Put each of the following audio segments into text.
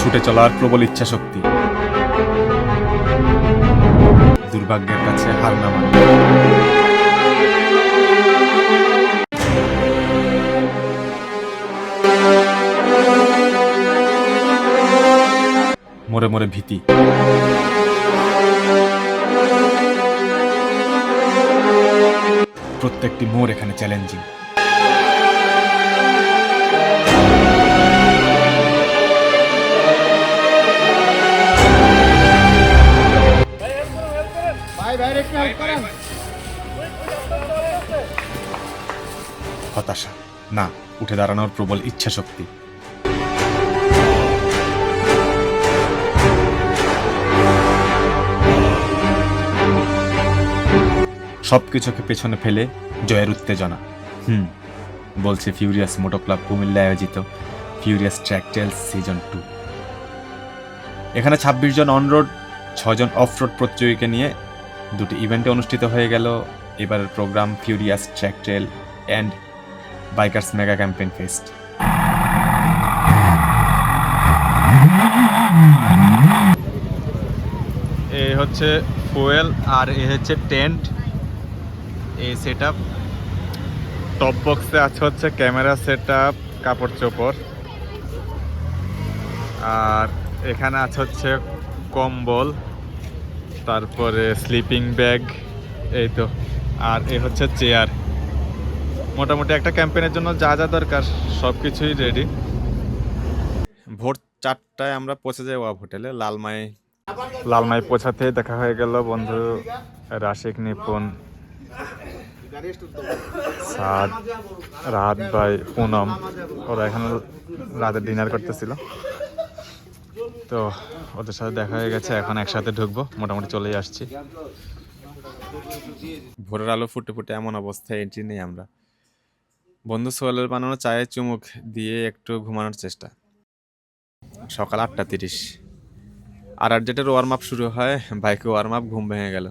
ছুটে চলার প্রবল ইচ্ছা শক্তি দুর্ভাগ্যের কাছে হার না মানা। মোড়ে মোড়ে ভীতি। প্রত্যেকটি মোড় এখানে চ্যালেঞ্জিং হতাশা। না, উঠে দাঁড়ানোর প্রবল ইচ্ছা শক্তি সবকিছুকে পেছনে ফেলে জয়ের উত্তেজনা। হুম, বলছে ফিউরিয়াস মোটো ক্লাব কুমিল্লা আয়োজিত furious track tales season two এখানে ছাব্বিশ জন অনরোড ছজন অফ রোড প্রতিযোগীকে নিয়ে দুটি ইভেন্টে অনুষ্ঠিত হয়ে গেল। এবারের program furious track trail and bikers mega campaign fest এই হচ্ছে ফুয়েল আর এ হচ্ছে টেন্ট এই সেট আপ টপ বক্সে আছে হচ্ছে ক্যামেরা সেট আপ কাপড় চোপড়। আর এখানে আছে হচ্ছে কম্বল। তারপরে স্লিপিং ব্যাগ এই তো। আর এ হচ্ছে চেয়ার মোটামুটি একটা ক্যাম্পেনের জন্য যা যা দরকার সব কিছুই রেডি ভোর চারটায় আমরা পৌঁছে যাই ওয়াব হোটেলে, লালমাই। লালমাই পৌঁছাতে দেখা হয়ে গেল বন্ধু রাশিক, নিপুণ। রাত ভাই পুনম। ওরা এখানে রাতে ডিনার করতেছিল। তো ওদের সাথে দেখা হয়ে গেছে, এখন একসাথে ঢুকবো, মোটামুটি চলেই আসছি। ভোরের আলো ফুটে ফুটে এমন অবস্থায় এন্ট্রি নেই আমরা। বন্ধু সোহেলের বানানো চায়ের চুমুক দিয়ে একটু ঘুমানোর চেষ্টা। সকাল আটটা তিরিশ। আর আর যেটার ওয়ার্ম আপ শুরু হয়, বাইকে ওয়ার্ম আপ ঘুম ভেঙে গেল।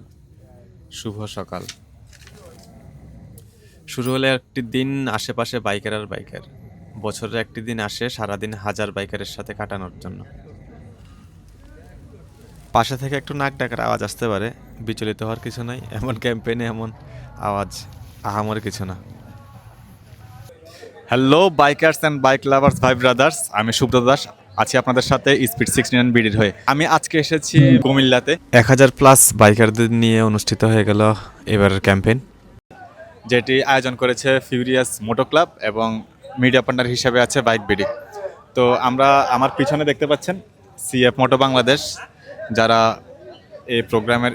শুভ সকাল। শুরু হলে একটি দিন আশেপাশে বাইকার আর বাইকার। বছরের একটি দিন আসে, সারাদিন হাজার বাইকারের সাথে কাটানোর জন্য। পাশে থেকে একটু নাক ডাকার আওয়াজ আসতে পারে। বিচলিত হওয়ার কিছু নাই এমন ক্যাম্পেইনে এমন আওয়াজ আহামর কিছু না। Hello bikers and bike lovers ভাই ব্রাদার্স আমি সুব্রত দাস আছি আপনাদের সাথে স্পিড সিক্সটি নাইন বিডির হয়ে। আমি আজকে এসেছি কুমিল্লাতে। এক হাজার প্লাস বাইকারদের নিয়ে অনুষ্ঠিত হয়ে গেল এবারের ক্যাম্পেইন যেটি আয়োজন করেছে ফিউরিয়াস মোটো ক্লাব এবং মিডিয়া পার্টনার হিসেবে আছে বাইক বিডি তো আমরা আমার পিছনে দেখতে পাচ্ছেন সিএফ মোটো বাংলাদেশ যারা এই প্রোগ্রামের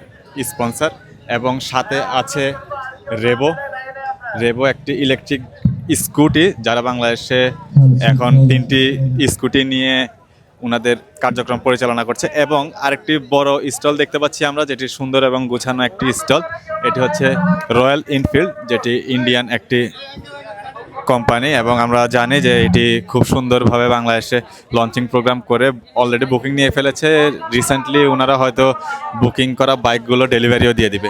স্পন্সর এবং সাথে আছে রেবো। রেবো একটি ইলেকট্রিক স্কুটি, যারা বাংলাদেশে এখন তিনটি স্কুটি নিয়ে ওনাদের কার্যক্রম পরিচালনা করছে এবং আরেকটি বড় স্টল দেখতে পাচ্ছি আমরা, যেটি সুন্দর এবং গোছানো একটি স্টল। এটি হচ্ছে রয়্যাল ইনফিল্ড যেটি ইন্ডিয়ান একটি কোম্পানি এবং আমরা জানি যে এটি খুব সুন্দরভাবে বাংলাদেশে লঞ্চিং প্রোগ্রাম করে অলরেডি বুকিং নিয়ে ফেলেছে। রিসেন্টলি ওনারা হয়তো বুকিং করা বাইকগুলো ডেলিভারিও দিয়ে দিবে।